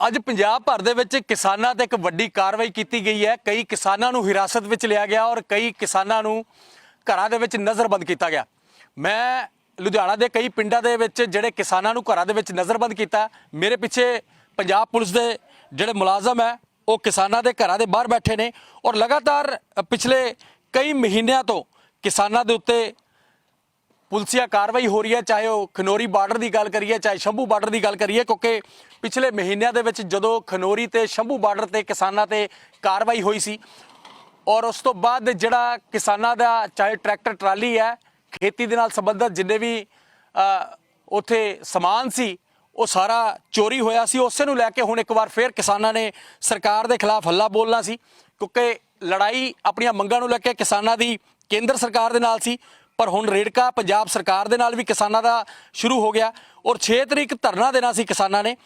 ਅੱਜ ਪੰਜਾਬ ਭਰ ਦੇ ਵਿੱਚ ਕਿਸਾਨਾਂ ਤੇ ਇੱਕ ਵੱਡੀ ਕਾਰਵਾਈ ਕੀਤੀ ਗਈ ਹੈ। ਕਈ ਕਿਸਾਨਾਂ ਨੂੰ ਹਿਰਾਸਤ ਵਿੱਚ ਲਿਆ ਗਿਆ ਔਰ ਕਈ ਕਿਸਾਨਾਂ ਨੂੰ ਘਰਾਂ ਦੇ ਵਿੱਚ ਨਜ਼ਰਬੰਦ ਕੀਤਾ ਗਿਆ। ਮੈਂ ਲੁਧਿਆਣਾ ਦੇ ਕਈ ਪਿੰਡਾਂ ਦੇ ਵਿੱਚ ਜਿਹੜੇ ਕਿਸਾਨਾਂ ਨੂੰ ਘਰਾਂ ਦੇ ਵਿੱਚ ਨਜ਼ਰਬੰਦ ਕੀਤਾ, ਮੇਰੇ ਪਿੱਛੇ ਪੰਜਾਬ ਪੁਲਿਸ ਦੇ ਜਿਹੜੇ ਮੁਲਾਜ਼ਮ ਹੈ, ਉਹ ਕਿਸਾਨਾਂ ਦੇ ਘਰਾਂ ਦੇ ਬਾਹਰ ਬੈਠੇ ਨੇ ਔਰ ਲਗਾਤਾਰ ਪਿਛਲੇ ਕਈ ਮਹੀਨਿਆਂ ਤੋਂ ਕਿਸਾਨਾਂ ਦੇ ਉੱਤੇ ਪੁਲਸੀਆ ਕਾਰਵਾਈ ਹੋ ਰਹੀ ਹੈ, ਚਾਹੇ ਉਹ ਖਨੋਰੀ ਬਾਰਡਰ ਦੀ ਗੱਲ ਕਰੀਏ, ਚਾਹੇ ਸ਼ੰਭੂ ਬਾਰਡਰ ਦੀ ਗੱਲ ਕਰੀਏ, ਕਿਉਂਕਿ ਪਿਛਲੇ ਮਹੀਨਿਆਂ ਦੇ ਵਿੱਚ ਜਦੋਂ ਖਨੋਰੀ ਤੇ ਸ਼ੰਭੂ ਬਾਰਡਰ ਤੇ ਕਿਸਾਨਾਂ ਤੇ ਕਾਰਵਾਈ ਹੋਈ ਸੀ, ਔਰ ਉਸ ਤੋਂ ਬਾਅਦ ਜਿਹੜਾ ਕਿਸਾਨਾਂ ਦਾ, ਚਾਹੇ ਟਰੈਕਟਰ, ਟਰਾਲੀ ਹੈ, ਖੇਤੀ ਦੇ ਨਾਲ ਸੰਬੰਧਿਤ ਜਿੰਨੇ ਵੀ ਉੱਥੇ ਸਮਾਨ ਸੀ, ਉਹ ਸਾਰਾ ਚੋਰੀ ਹੋਇਆ ਸੀ। ਉਸੇ ਨੂੰ ਲੈ ਕੇ ਹੁਣ ਇੱਕ ਵਾਰ ਫੇਰ ਕਿਸਾਨਾਂ ਨੇ ਸਰਕਾਰ ਦੇ ਖਿਲਾਫ ਹੱਲਾ ਬੋਲਣਾ ਸੀ, ਕਿਉਂਕਿ ਲੜਾਈ ਆਪਣੀਆਂ ਮੰਗਾਂ ਨੂੰ ਲੈ ਕੇ ਕਿਸਾਨਾਂ ਦੀ ਕੇਂਦਰ ਸਰਕਾਰ ਦੇ ਨਾਲ ਸੀ ਪਰ ਹੁਣ ਰੇੜਕਾ ਪੰਜਾਬ ਸਰਕਾਰ ਦੇ ਨਾਲ ਵੀ ਕਿਸਾਨਾਂ ਦਾ ਸ਼ੁਰੂ ਹੋ ਗਿਆ ਔਰ 6 ਤਰੀਕ ਧਰਨਾ ਦੇਣਾ ਸੀ ਕਿਸਾਨਾਂ ਨੇ।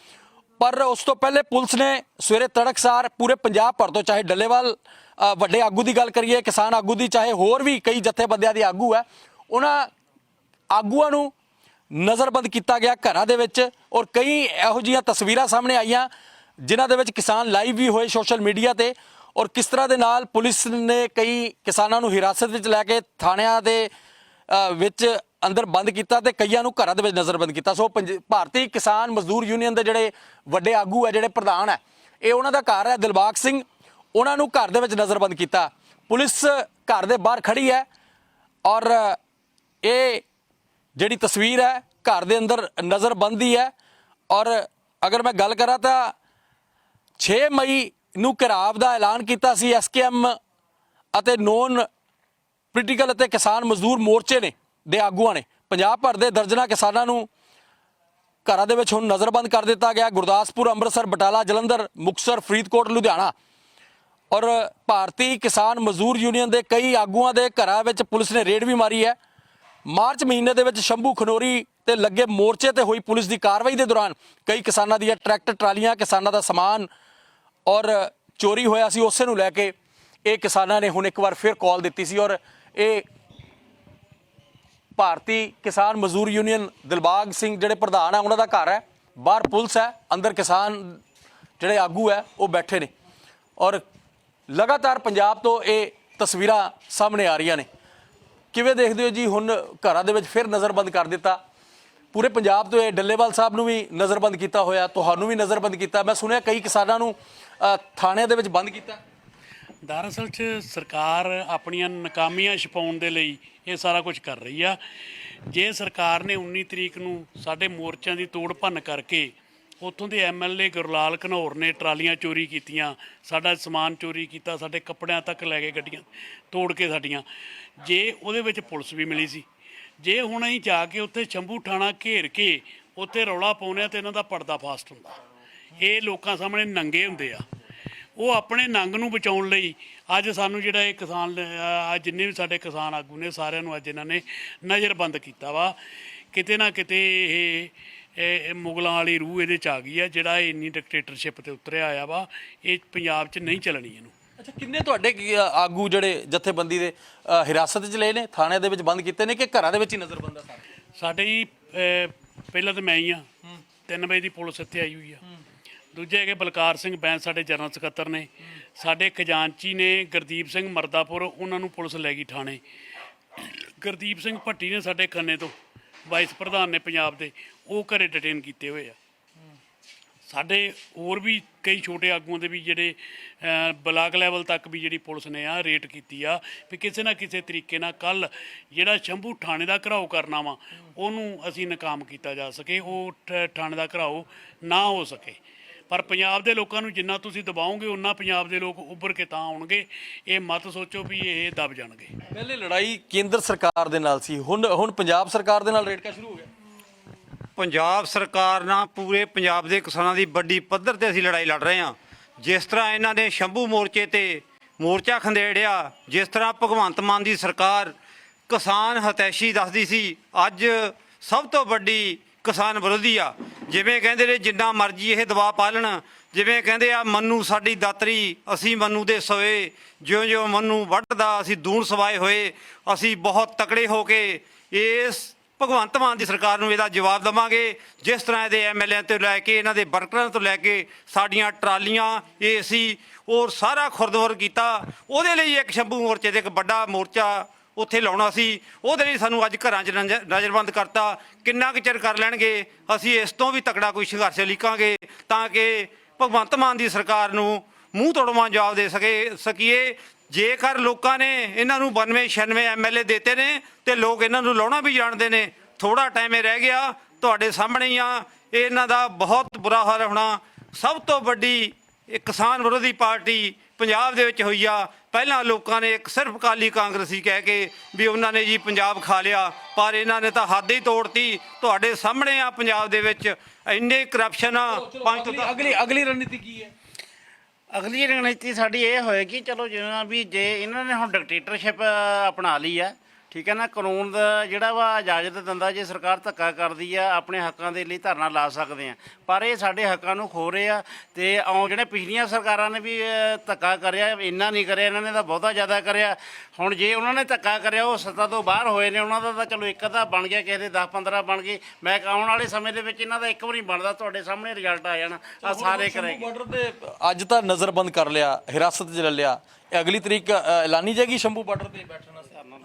ਪਰ ਉਸ ਤੋਂ ਪਹਿਲੇ ਪੁਲਿਸ ਨੇ ਸਵੇਰੇ ਤੜਕਸਾਰ ਪੂਰੇ ਪੰਜਾਬ ਭਰ ਤੋਂ ਚਾਹੇ ਡੱਲੇਵਾਲ ਵੱਡੇ ਆਗੂ ਦੀ ਗੱਲ ਕਰੀਏ, ਕਿਸਾਨ ਆਗੂ ਦੀ, ਚਾਹੇ ਹੋਰ ਵੀ ਕਈ ਜਥੇਬੰਦੀਆਂ ਦੇ ਆਗੂ ਹੈ, ਉਹਨਾਂ ਆਗੂਆਂ ਨੂੰ ਨਜ਼ਰਬੰਦ ਕੀਤਾ ਗਿਆ ਘਰਾਂ ਦੇ ਵਿੱਚ ਔਰ ਕਈ ਇਹੋ ਜਿਹੀਆਂ ਤਸਵੀਰਾਂ ਸਾਹਮਣੇ ਆਈਆਂ, ਜਿਨ੍ਹਾਂ ਦੇ ਵਿੱਚ ਕਿਸਾਨ ਲਾਈਵ ਵੀ ਹੋਏ ਸੋਸ਼ਲ ਮੀਡੀਆ ਤੇ ਔਰ ਕਿਸ ਤਰ੍ਹਾਂ ਦੇ ਨਾਲ ਪੁਲਿਸ ਨੇ ਕਈ ਕਿਸਾਨਾਂ ਨੂੰ ਹਿਰਾਸਤ ਵਿੱਚ ਲੈ ਕੇ ਥਾਣਿਆਂ ਦੇ ਵਿੱਚ ਅੰਦਰ ਬੰਦ ਕੀਤਾ ਤੇ ਕਈਆਂ ਨੂੰ ਘਰਾਂ ਦੇ ਵਿੱਚ ਨਜ਼ਰਬੰਦ ਕੀਤਾ। ਸੋ ਪੰਜ- ਭਾਰਤੀ ਕਿਸਾਨ ਮਜ਼ਦੂਰ ਯੂਨੀਅਨ ਦੇ ਜਿਹੜੇ ਵੱਡੇ ਆਗੂ ਹੈ ਜਿਹੜੇ ਪ੍ਰਧਾਨ ਹੈ ਇਹ ਉਹਨਾਂ ਦਾ ਘਰ ਹੈ ਦਿਲਬਾਗ ਸਿੰਘ। ਉਹਨਾਂ ਨੂੰ ਘਰ ਦੇ ਵਿੱਚ ਨਜ਼ਰਬੰਦ ਕੀਤਾ। ਪੁਲਿਸ ਘਰ ਦੇ ਬਾਹਰ ਖੜੀ ਹੈ ਔਰ ਇਹ ਜਿਹੜੀ ਤਸਵੀਰ ਹੈ ਘਰ ਦੇ ਅੰਦਰ ਨਜ਼ਰਬੰਦੀ ਹੈ। ਔਰ ਅਗਰ ਮੈਂ ਗੱਲ ਕਰਾਂ ਤਾਂ 6 ਮਈ ਨੂੰ ਘਿਰਾਵ ਦਾ ਐਲਾਨ ਕੀਤਾ ਸੀ ਐਸਕੇਐਮ ਅਤੇ ਨੋਨ ਪੋਲੀਟੀਕਲ ਅਤੇ ਕਿਸਾਨ ਮਜ਼ਦੂਰ ਮੋਰਚੇ ਨੇ, ਦੇ ਆਗੂਆਂ ਨੇ। ਪੰਜਾਬ ਭਰ ਦੇ ਦਰਜਨਾ ਕਿਸਾਨਾਂ ਨੂੰ ਘਰਾਂ ਦੇ ਵਿੱਚ ਹੁਣ ਨਜ਼ਰਬੰਦ ਕਰ ਦਿੱਤਾ ਗਿਆ। ਗੁਰਦਾਸਪੁਰ, ਅੰਮ੍ਰਿਤਸਰ, ਬਟਾਲਾ, ਜਲੰਧਰ, ਮੁਕਤਸਰ, ਫਰੀਦਕੋਟ, ਲੁਧਿਆਣਾ। ਔਰ ਭਾਰਤੀ ਕਿਸਾਨ ਮਜ਼ਦੂਰ ਯੂਨੀਅਨ ਦੇ ਕਈ ਆਗੂਆਂ ਦੇ ਘਰਾਂ ਵਿੱਚ ਪੁਲਿਸ ਨੇ ਰੇਡ ਵੀ ਮਾਰੀ ਹੈ। ਮਾਰਚ ਮਹੀਨੇ ਦੇ ਵਿੱਚ ਸ਼ੰਭੂ ਖਨੋਰੀ ਤੇ ਲੱਗੇ ਮੋਰਚੇ ਤੇ ਹੋਈ ਪੁਲਿਸ ਦੀ ਕਾਰਵਾਈ ਦੇ ਦੌਰਾਨ ਕਈ ਕਿਸਾਨਾਂ ਦੀਆਂ ਟਰੈਕਟਰ, ਟਰਾਲੀਆਂ, ਕਿਸਾਨਾਂ ਦਾ ਸਮਾਨ ਔਰ ਚੋਰੀ ਹੋਇਆ ਸੀ, ਉਸੇ ਨੂੰ ਲੈ ਕੇ ਇਹ ਕਿਸਾਨਾਂ ਨੇ ਹੁਣ ਇੱਕ ਵਾਰ ਫਿਰ ਕਾਲ ਦਿੱਤੀ ਸੀ। ਔਰ ਇਹ ਭਾਰਤੀ ਕਿਸਾਨ ਮਜ਼ਦੂਰ ਯੂਨੀਅਨ ਦਿਲਬਾਗ ਸਿੰਘ ਜਿਹੜੇ ਪ੍ਰਧਾਨ ਹੈ ਉਹਨਾਂ ਦਾ ਘਰ ਹੈ, ਬਾਹਰ ਪੁਲਿਸ ਹੈ, ਅੰਦਰ ਕਿਸਾਨ ਜਿਹੜੇ ਆਗੂ ਹੈ, ਉਹ ਬੈਠੇ ਨੇ। ਔਰ ਲਗਾਤਾਰ ਪੰਜਾਬ ਤੋਂ ਇਹ ਤਸਵੀਰਾਂ ਸਾਹਮਣੇ ਆ ਰਹੀਆਂ ਨੇ। ਕਿਵੇਂ ਦੇਖਦੇ ਹੋ ਜੀ ਹੁਣ ਘਰਾਂ ਦੇ ਵਿੱਚ ਫਿਰ ਨਜ਼ਰਬੰਦ ਕਰ ਦਿੱਤਾ? ਪੂਰੇ ਪੰਜਾਬ ਤੋਂ ਇਹ ਡੱਲੇਵਾਲ ਸਾਹਿਬ ਨੂੰ ਵੀ ਨਜ਼ਰਬੰਦ ਕੀਤਾ ਹੋਇਆ, ਤੁਹਾਨੂੰ ਵੀ ਨਜ਼ਰਬੰਦ ਕੀਤਾ। ਮੈਂ ਸੁਣਿਆ ਕਈ ਕਿਸਾਨਾਂ ਨੂੰ ਥਾਣਿਆਂ ਦੇ ਵਿੱਚ ਬੰਦ ਕੀਤਾ। ਦਰਅਸਲ 'ਚ ਸਰਕਾਰ ਆਪਣੀਆਂ ਨਾਕਾਮੀਆਂ ਛਪਾਉਣ ਦੇ ਲਈ ਇਹ ਸਾਰਾ ਕੁਝ ਕਰ ਰਹੀ ਆ। ਜੇ ਸਰਕਾਰ ਨੇ 19 ਤਰੀਕ ਨੂੰ ਸਾਡੇ ਮੋਰਚਿਆਂ ਦੀ ਤੋੜ ਭੰਨ ਕਰਕੇ ਉੱਥੋਂ ਦੇ ਐਮਐਲਏ ਗੁਰਲਾਲ ਘਨੌਰ ਨੇ ਟਰਾਲੀਆਂ ਚੋਰੀ ਕੀਤੀਆਂ, ਸਾਡਾ ਸਮਾਨ ਚੋਰੀ ਕੀਤਾ, ਸਾਡੇ ਕੱਪੜਿਆਂ ਤੱਕ ਲੈ ਗਏ ਗੱਡੀਆਂ ਤੋੜ ਕੇ ਸਾਡੀਆਂ, ਜੇ ਉਹਦੇ ਵਿੱਚ ਪੁਲਿਸ ਵੀ ਮਿਲੀ ਸੀ। ਜੇ ਹੁਣ ਅਸੀਂ ਜਾ ਕੇ ਉੱਥੇ ਸ਼ੰਭੂ ਠਾਣਾ ਘੇਰ ਕੇ ਉੱਥੇ ਰੌਲਾ ਪਾਉਂਦੇ ਆ ਤੇ ਇਹਨਾਂ ਦਾ ਪਰਦਾ ਫਾਸਟ ਹੁੰਦਾ। ਇਹ ਲੋਕਾਂ ਸਾਹਮਣੇ ਨੰਗੇ ਹੁੰਦੇ ਆ। ਉਹ ਆਪਣੇ ਨੰਗ ਨੂੰ ਬਚਾਉਣ ਲਈ ਅੱਜ ਸਾਨੂੰ ਜਿਹੜਾ ਇਹ ਕਿਸਾਨ ਆ ਜਿੰਨੇ ਵੀ ਸਾਡੇ ਕਿਸਾਨ ਆਗੂ ਨੇ ਸਾਰਿਆਂ ਨੂੰ ਅੱਜ ਇਹਨਾਂ ਨੇ ਨਜ਼ਰਬੰਦ ਕੀਤਾ ਵਾ। ਕਿਤੇ ਨਾ ਕਿਤੇ ਇਹ ਇਹ ਇਹ ਮੁਗਲਾਂ ਵਾਲੀ ਰੂਹ ਇਹਦੇ ਚ ਆ ਗਈ ਆ ਜਿਹੜਾ ਇਹ ਇੰਨੀ ਡਿਕਟੇਟਰਸ਼ਿਪ ਤੇ ਉਤਰਿਆ ਆਇਆ ਵਾ ਇਹ ਪੰਜਾਬ 'ਚ ਨਹੀਂ ਚੱਲਣੀ ਇਹਨੂੰ। ਅੱਛਾ ਕਿੰਨੇ ਤੁਹਾਡੇ ਕੀ, ਆਗੂ ਜਿਹੜੇ ਜਥੇਬੰਦੀ ਦੇ ਅ, ਹਿਰਾਸਤ 'ਚ ਲਏ ਨੇ ਥਾਣਿਆਂ ਦੇ ਵਿੱਚ ਬੰਦ ਕੀਤੇ ਨੇ ਕਿ ਘਰਾਂ ਦੇ ਵਿੱਚ ਹੀ ਨਜ਼ਰਬੰਦ ਆ ਸਾਰੇ? ਸਾਡੇ ਜੀ ਅਹ, ਪਹਿਲਾਂ ਤਾਂ ਮੈਂ ਹੀ ਆ। 3 ਵਜੇ ਦੀ ਪੁਲਿਸ ਇੱਥੇ ਆਈ ਹੋਈ ਆ। ਦੂਜੇ ਹੈਗੇ ਬਲਕਾਰ ਸਿੰਘ ਬੈਂਸ ਸਾਡੇ ਜਨਰਲ ਸਕੱਤਰ ਨੇ। ਸਾਡੇ ਖਜ਼ਾਨਚੀ ਨੇ, ਗੁਰਦੀਪ ਸਿੰਘ ਮਰਦਾਪੁਰ, ਉਹਨਾਂ ਨੂੰ ਪੁਲਿਸ ਲੈ ਗਈ ਥਾਣੇ। ਗੁਰਦੀਪ ਸਿੰਘ ਭੱਟੀ ਨੇ ਸਾਡੇ ਖੰਨੇ ਤੋਂ, ਵਾਈਸ ਪ੍ਰਧਾਨ ਨੇ ਪੰਜਾਬ ਦੇ, ਉਹ ਘਰੇ ਡਿਟੇਨ ਕੀਤੇ ਹੋਏ ਆ। ਸਾਡੇ ਹੋਰ ਵੀ ਕਈ ਛੋਟੇ ਆਗੂਆਂ ਦੇ ਵੀ ਜਿਹੜੇ ਬਲਾਕ ਲੈਵਲ ਤੱਕ ਵੀ ਜਿਹੜੀ ਪੁਲਿਸ ਨੇ ਆ, ਰੇਟ ਕੀਤੀ ਆ, ਵੀ ਕਿਸੇ ਨਾ ਕਿਸੇ ਤਰੀਕੇ ਨਾਲ ਕੱਲ ਜਿਹੜਾ ਸ਼ੰਭੂ ਥਾਣੇ ਦਾ ਘਰਾਓ ਕਰਨਾ ਵਾ, ਉਹਨੂੰ ਅਸੀਂ ਨਾਕਾਮ ਕੀਤਾ ਜਾ ਸਕੇ, ਉਹ ਠ- ਥਾਣੇ ਦਾ ਘਰਾਓ ਨਾ ਹੋ ਸਕੇ। ਪਰ ਪੰਜਾਬ ਦੇ ਲੋਕਾਂ ਨੂੰ ਜਿੰਨਾ ਤੁਸੀਂ ਦਬਾਓਗੇ ਉਨਾ ਪੰਜਾਬ ਦੇ ਲੋਕ ਉੱਭਰ ਕੇ ਤਾਂ ਆਉਣਗੇ। ਇਹ ਮਤ ਸੋਚੋ ਵੀ ਇਹ ਦਬ ਜਾਣਗੇ। ਪਹਿਲੇ ਲੜਾਈ ਕੇਂਦਰ ਸਰਕਾਰ ਦੇ ਨਾਲ ਸੀ। ਹੁਣ ਹੁਣ ਪੰਜਾਬ ਸਰਕਾਰ ਦੇ ਨਾਲ ਰੇੜਕਾ ਸ਼ੁਰੂ ਹੋ ਗਿਆ। ਪੰਜਾਬ ਸਰਕਾਰ ਨਾਲ ਪੂਰੇ ਪੰਜਾਬ ਦੇ ਕਿਸਾਨਾਂ ਦੀ ਵੱਡੀ ਪੱਧਰ ਤੇ ਅਸੀਂ ਲੜਾਈ ਲੜ ਰਹੇ ਹਾਂ। ਜਿਸ ਤਰ੍ਹਾਂ ਇਹਨਾਂ ਨੇ ਸ਼ੰਭੂ ਮੋਰਚੇ ਤੇ ਮੋਰਚਾ ਖੰਡੇੜਿਆ ਜਿਸ ਤਰ੍ਹਾਂ ਭਗਵੰਤ ਮਾਨ ਦੀ ਸਰਕਾਰ ਕਿਸਾਨ ਹਤੈਸ਼ੀ ਦੱਸਦੀ ਸੀ ਅੱਜ ਸਭ ਤੋਂ ਵੱਡੀ ਕਿਸਾਨ ਵਿਰੋਧੀ ਆ। ਜਿਵੇਂ ਕਹਿੰਦੇ ਨੇ, ਜਿੰਨਾ ਮਰਜ਼ੀ ਇਹ ਦਬਾਅ ਪਾਲਣ, ਜਿਵੇਂ ਕਹਿੰਦੇ ਆ, ਮੰਨੂ ਸਾਡੀ ਦਾਤਰੀ, ਅਸੀਂ ਮੰਨੂ ਦੇ ਸੋਏ। ਜਿਉਂ-ਜਿਉਂ ਮੰਨੂ ਵੱਢਦਾ, ਅਸੀਂ ਦੂਣ ਸਵਾਏ ਹੋਏ, ਅਸੀਂ ਬਹੁਤ ਤਕੜੇ ਹੋ ਕੇ ਇਸ ਭਗਵੰਤ ਮਾਨ ਦੀ ਸਰਕਾਰ ਨੂੰ ਇਹਦਾ ਜਵਾਬ ਦੇਵਾਂਗੇ। ਜਿਸ ਤਰ੍ਹਾਂ ਇਹਦੇ ਐਮਐਲਏ ਤੋਂ ਲੈ ਕੇ, ਇਹਨਾਂ ਦੇ ਵਰਕਰਾਂ ਤੋਂ ਲੈ ਕੇ, ਸਾਡੀਆਂ ਟਰਾਲੀਆਂ, ਏਸੀ ਔਰ ਸਾਰਾ ਖੁਰਦਵਰ ਕੀਤਾ। ਉਹਦੇ ਲਈ ਇੱਕ ਸ਼ੰਭੂ ਮੋਰਚੇ ਦੇ ਇੱਕ ਵੱਡਾ ਮੋਰਚਾ ਉੱਥੇ ਲਾਉਣਾ ਸੀ। ਉਹਦੇ ਲਈ ਸਾਨੂੰ ਅੱਜ ਘਰਾਂ 'ਚ ਨਜ਼ਰ- ਨਜ਼ਰਬੰਦ ਕਰਤਾ। ਕਿੰਨਾ ਕੁ ਚਿਰ ਕਰ ਲੈਣਗੇ? ਅਸੀਂ ਇਸ ਤੋਂ ਵੀ ਤਕੜਾ ਕੋਈ ਸੰਘਰਸ਼ ਲਿਖਾਂਗੇ ਤਾਂ ਕਿ ਭਗਵੰਤ ਮਾਨ ਦੀ ਸਰਕਾਰ ਨੂੰ ਮੂੰਹ ਤੋੜਵਾਂ ਜਵਾਬ ਦੇ ਸਕੇ, ਸਕੀਏ। ਜੇਕਰ ਲੋਕਾਂ ਨੇ ਇਹਨਾਂ ਨੂੰ 92 96 ਐਮਐਲਏ ਦਿੱਤੇ ਨੇ ਤੇ ਲੋਕ ਇਹਨਾਂ ਨੂੰ ਲਾਉਣਾ ਵੀ ਜਾਣਦੇ ਨੇ ਥੋੜਾ ਟਾਈਮ ਇਹ ਰਹਿ ਗਿਆ। ਤੁਹਾਡੇ ਸਾਹਮਣੇ ਹੀ ਆ ਇਹ ਇਹਨਾਂ ਦਾ ਬਹੁਤ ਬੁਰਾ ਹਾਲ ਹੋਣਾ। ਸਭ ਤੋਂ ਵੱਡੀ ਇਹ ਕਿਸਾਨ ਵਿਰੋਧੀ ਪਾਰਟੀ ਪੰਜਾਬ ਦੇ ਵਿੱਚ ਹੋਈ ਆ। ਪਹਿਲਾਂ ਲੋਕਾਂ ਨੇ ਇੱਕ ਸਿਰਫ ਕਾਲੀ ਕਾਂਗਰਸੀ ਕਹਿ ਕੇ ਵੀ ਉਹਨਾਂ ਨੇ ਜੀ ਪੰਜਾਬ ਖਾ ਲਿਆ ਪਰ ਇਹਨਾਂ ਨੇ ਤਾਂ ਹੱਦ ਹੀ ਤੋੜਤੀ। ਤੁਹਾਡੇ ਸਾਹਮਣੇ ਆ ਪੰਜਾਬ ਦੇ ਵਿੱਚ ਇੰਨੇ ਕਰਪਸ਼ਨ ਆ। ਪੰਜ ਤੋਂ ਅਗਲੀ ਅਗਲੀ ਅਗਲੀ ਰਣਨੀਤੀ ਕੀ ਹੈ? ਅਗਲੀ ਰਣਨੀਤੀ ਸਾਡੀ ਇਹ ਹੋਏਗੀ ਚਲੋ ਜਿਵੇਂ ਵੀ ਜੇ ਇਹਨਾਂ ਨੇ ਹੁਣ ਡਿਕਟੇਟਰਸ਼ਿਪ ਅਪਣਾ ਲਈ ਆ ਠੀਕ ਹੈ ਨਾ ਕਾਨੂੰਨ ਦਾ ਜਿਹੜਾ ਵਾ ਇਜਾਜ਼ਤ ਦਿੰਦਾ ਜੇ ਸਰਕਾਰ ਧੱਕਾ ਕਰਦੀ ਆ ਆਪਣੇ ਹੱਕਾਂ ਦੇ ਲਈ ਧਰਨਾ ਲਾ ਸਕਦੇ ਆ। ਪਰ ਇਹ ਸਾਡੇ ਹੱਕਾਂ ਨੂੰ ਖੋ ਰਹੇ ਆ ਤੇ ਆਉਂ ਜਿਹੜੇ ਪਿਛਲੀਆਂ ਸਰਕਾਰਾਂ ਨੇ ਵੀ ਅਹ, ਧੱਕਾ ਕਰਿਆ ਇੰਨਾ ਨਹੀਂ ਕਰਿਆ ਇਹਨਾਂ ਨੇ ਤਾਂ ਬਹੁਤਾ ਜ਼ਿਆਦਾ ਕਰਿਆ। ਹੁਣ ਜੇ ਉਹਨਾਂ ਨੇ ਧੱਕਾ ਕਰਿਆ ਉਹ ਸੱਤਾ ਤੋਂ ਬਾਹਰ ਹੋਏ ਨੇ ਉਹਨਾਂ ਦਾ ਤਾਂ ਚਲੋ ਇੱਕ ਅੱਧਾ ਬਣ ਗਿਆ ਕਿਸੇ ਦੇ 10 15 ਬਣ ਗਏ। ਮੈਂ ਕਿਹਾ ਆਉਣ ਵਾਲੇ ਸਮੇਂ ਦੇ ਵਿੱਚ ਇਹਨਾਂ ਦਾ ਇੱਕ ਵੀ ਨਹੀਂ ਬਣਦਾ ਤੁਹਾਡੇ ਸਾਹਮਣੇ ਰਿਜ਼ਲਟ ਆ ਜਾਣਾ। ਆ ਸਾਰੇ ਕਰੇਗੇ। ਬਾਰਡਰ ਤੇ ਅੱਜ ਤਾਂ ਨਜ਼ਰਬੰਦ ਕਰ ਲਿਆ ਹਿਰਾਸਤ 'ਚ ਲੈ ਲਿਆ। ਇਹ ਅਗਲੀ ਤਰੀਕ ਅ, ਐਲਾਨੀ ਜਾਏਗੀ ਸ਼ੰਭੂ ਬਾਰਡਰ ਤੇ ਬੈਠਣ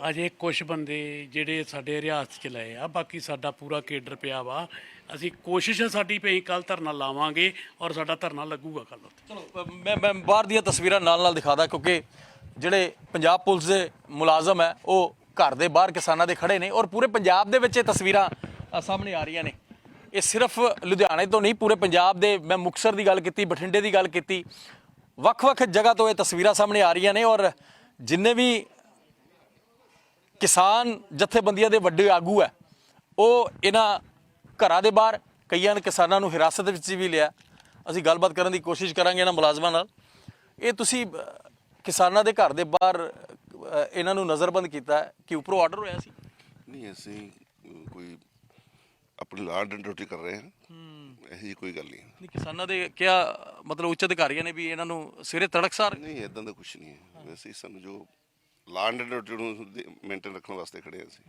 ਅਜੇ ਕੁਝ ਬੰਦੇ ਜਿਹੜੇ ਸਾਡੇ ਰਿਆਸਤ ਚ ਲਏ ਆ ਬਾਕੀ ਸਾਡਾ ਪੂਰਾ ਕੇਡਰ ਪਿਆ ਵਾ ਅਸੀਂ ਕੋਸ਼ਿਸ਼ ਹੈ ਸਾਡੀ ਪਈ ਕੱਲ ਧਰਨਾ ਲਾਵਾਂਗੇ ਔਰ ਸਾਡਾ ਧਰਨਾ ਲੱਗੂਗਾ ਕੱਲ ਉੱਥੇ। ਚਲੋ ਮੈਂ ਮੈਂ ਬਾਹਰ ਦੀਆਂ ਤਸਵੀਰਾਂ ਨਾਲ ਨਾਲ ਦਿਖਾਦਾ ਕਿਉਂਕਿ ਜਿਹੜੇ ਪੰਜਾਬ ਪੁਲਿਸ ਦੇ ਮੁਲਾਜ਼ਮ ਹੈ ਉਹ ਘਰ ਦੇ ਬਾਹਰ ਕਿਸਾਨਾਂ ਦੇ ਖੜੇ ਨੇ ਔਰ ਪੂਰੇ ਪੰਜਾਬ ਦੇ ਵਿੱਚ ਇਹ ਤਸਵੀਰਾਂ ਅ, ਸਾਹਮਣੇ ਆ ਰਹੀਆਂ ਨੇ। ਇਹ ਸਿਰਫ ਲੁਧਿਆਣੇ ਤੋਂ ਨਹੀਂ ਪੂਰੇ ਪੰਜਾਬ ਦੇ ਮੈਂ ਮੁਕਸਰ ਦੀ ਗੱਲ ਕੀਤੀ ਬਠਿੰਡੇ ਦੀ ਗੱਲ ਕੀਤੀ ਵੱਖ-ਵੱਖ ਜਗ੍ਹਾ ਤੋਂ ਇਹ ਤਸਵੀਰਾਂ ਸਾਹਮਣੇ ਆ ਰਹੀਆਂ ਨੇ ਔਰ ਜਿੰਨੇ ਵੀ ਕਿਸਾਨ ਜਥੇਬੰਦੀਆਂ ਦੇ ਵੱਡੇ ਆਗੂ ਹੈ। ਉਹ ਇਹਨਾਂ ਘਰਾਂ ਦੇ ਬਾਹਰ ਕਈਆਂ ਨੇ ਕਿਸਾਨਾਂ ਨੂੰ ਹਿਰਾਸਤ ਵਿੱਚ ਵੀ ਲਿਆ। ਅਸੀਂ ਗੱਲਬਾਤ ਕਰਨ ਦੀ ਕੋਸ਼ਿਸ਼ ਕਰਾਂਗੇ ਇਹਨਾਂ ਮੁਲਾਜ਼ਮਾਂ ਨਾਲ। ਇਹ ਤੁਸੀਂ ਕਿਸਾਨਾਂ ਦੇ ਘਰ ਦੇ ਬਾਹਰ ਇਹਨਾਂ ਨੂੰ ਨਜ਼ਰਬੰਦ ਕੀਤਾ ਕਿ ਉੱਪਰੋਂ ਆਰਡਰ ਹੋਇਆ ਸੀ? ਨਹੀਂ ਅਸੀਂ ਕੋਈ ਆਪਣੀ ਲਾਡ ਐਂਡ ਡਿਊਟੀ ਕਰ ਰਹੇ ਹਾਂ। ਇਹੋ ਕੋਈ ਗੱਲ ਨਹੀਂ। ਨਹੀਂ ਕਿਸਾਨਾਂ ਦੇ ਕਿਹਾ ਮਤਲਬ ਉੱਚ ਅਧਿਕਾਰੀਆਂ ਨੇ ਵੀ ਇਹਨਾਂ ਨੂੰ ਸਵੇਰੇ ਤੜਕਸਾਰ ਨਹੀਂ ਇਦਾਂ ਦਾ ਕੁਝ ਨਹੀਂ ਹੈ। ਵੈਸੇ ਸਾਨੂੰ ਜੋ ਲਾਡ ਐਂਡ ਡਿਊਟੀ ਨੂੰ ਮੇਨਟੇਨ ਰੱਖਣ ਵਾਸਤੇ ਖੜੇ ਹਾਂ ਅਸੀਂ।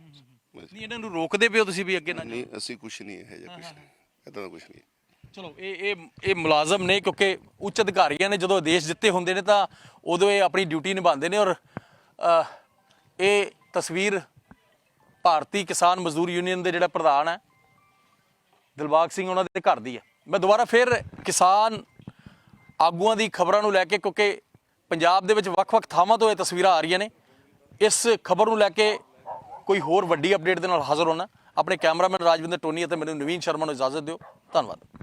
ਬਸ। ਨਹੀਂ ਇਹਨਾਂ ਨੂੰ ਰੋਕਦੇ ਪਿਓ ਤੁਸੀਂ ਵੀ ਅੱਗੇ ਨਾ ਨਹੀਂ ਅਸੀਂ ਕੁਝ ਨਹੀਂ ਹੈ ਜਾਂ ਕੁਝ ਨਹੀਂ। ਇਦਾਂ ਦਾ ਕੁਝ ਨਹੀਂ। ਚਲੋ ਇਹ ਇਹ ਇਹ ਮੁਲਾਜ਼ਮ ਨੇ ਕਿਉਂਕਿ ਉੱਚ ਅਧਿਕਾਰੀਆਂ ਨੇ ਜਦੋਂ ਆਦੇਸ਼ ਦਿੱਤੇ ਹੁੰਦੇ ਨੇ ਤਾਂ ਉਦੋਂ ਇਹ ਆਪਣੀ ਡਿਊਟੀ ਨਿਭਾਉਂਦੇ ਨੇ ਔਰ ਇਹ ਤਸਵੀਰ ਭਾਰਤੀ ਕਿਸਾਨ ਮਜ਼ਦੂਰ ਯੂਨੀਅਨ ਦੇ ਜਿਹੜਾ ਪ੍ਰਧਾਨ ਹੈ ਦਿਲਬਾਗ ਸਿੰਘ ਉਹਨਾਂ ਦੇ ਘਰ ਦੀ ਹੈ। ਮੈਂ ਦੁਬਾਰਾ ਫਿਰ ਕਿਸਾਨ ਆਗੂਆਂ ਦੀ ਖਬਰਾਂ ਨੂੰ ਲੈ ਕੇ ਕਿਉਂਕਿ ਪੰਜਾਬ ਦੇ ਵਿੱਚ ਵੱਖ-ਵੱਖ ਥਾਵਾਂ ਤੋਂ ਇਹ ਤਸਵੀਰਾਂ ਆ ਰਹੀਆਂ ਨੇ। ਇਸ ਖਬਰ ਨੂੰ ਲੈ ਕੇ ਕੋਈ ਹੋਰ ਵੱਡੀ ਅਪਡੇਟ ਦੇ ਨਾਲ ਹਾਜ਼ਰ ਹੋਣਾ। ਆਪਣੇ ਕੈਮਰਾਮੈਨ ਰਾਜਵਿੰਦਰ ਟੋਨੀ ਅਤੇ ਮੈਨੂੰ ਨਵੀਨ ਸ਼ਰਮਾ ਨੂੰ ਇਜਾਜ਼ਤ ਦਿਓ। ਧੰਨਵਾਦ।